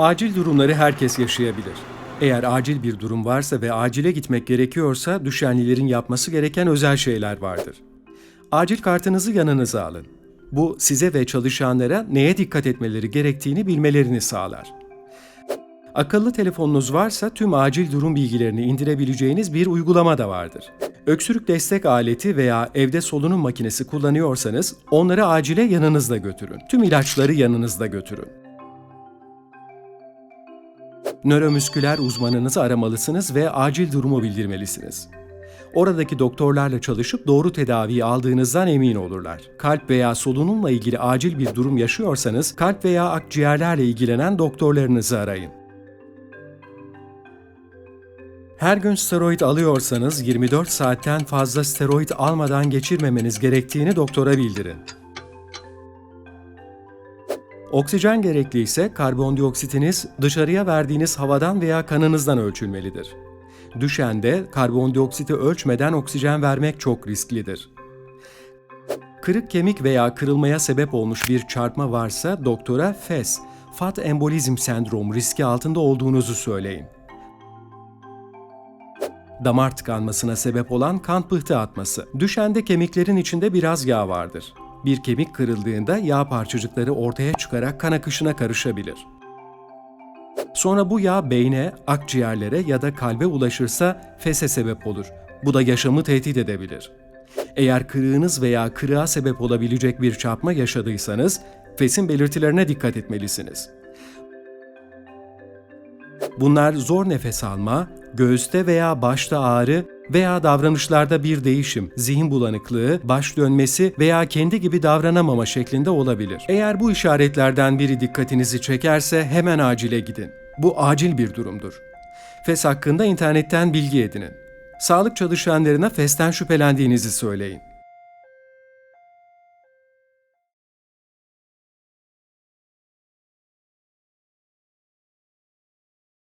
Acil durumları herkes yaşayabilir. Eğer acil bir durum varsa ve acile gitmek gerekiyorsa düşenlilerin yapması gereken özel şeyler vardır. Acil kartınızı yanınıza alın. Bu size ve çalışanlara neye dikkat etmeleri gerektiğini bilmelerini sağlar. Akıllı telefonunuz varsa tüm acil durum bilgilerini indirebileceğiniz bir uygulama da vardır. Öksürük destek aleti veya evde solunum makinesi kullanıyorsanız onları acile yanınızda götürün. Tüm ilaçları yanınızda götürün. Nöromüsküler uzmanınızı aramalısınız ve acil durumu bildirmelisiniz. Oradaki doktorlarla çalışıp doğru tedaviyi aldığınızdan emin olurlar. Kalp veya solunumla ilgili acil bir durum yaşıyorsanız kalp veya akciğerlerle ilgilenen doktorlarınızı arayın. Her gün steroid alıyorsanız 24 saatten fazla steroid almadan geçirmemeniz gerektiğini doktora bildirin. Oksijen gerekliyse karbondioksitiniz dışarıya verdiğiniz havadan veya kanınızdan ölçülmelidir. Düşende karbondioksiti ölçmeden oksijen vermek çok risklidir. Kırık kemik veya kırılmaya sebep olmuş bir çarpma varsa doktora FES, fat embolizm sendromu riski altında olduğunuzu söyleyin. Damar tıkanmasına sebep olan kan pıhtı atması. Düşende kemiklerin içinde biraz yağ vardır. Bir kemik kırıldığında yağ parçacıkları ortaya çıkarak kan akışına karışabilir. Sonra bu yağ beyne, akciğerlere ya da kalbe ulaşırsa fese sebep olur. Bu da yaşamı tehdit edebilir. Eğer kırığınız veya kırığa sebep olabilecek bir çarpma yaşadıysanız, fesin belirtilerine dikkat etmelisiniz. Bunlar zor nefes alma, göğüste veya başta ağrı veya davranışlarda bir değişim, zihin bulanıklığı, baş dönmesi veya kendi gibi davranamama şeklinde olabilir. Eğer bu işaretlerden biri dikkatinizi çekerse hemen acile gidin. Bu acil bir durumdur. FES hakkında internetten bilgi edinin. Sağlık çalışanlarına FES'ten şüphelendiğinizi söyleyin.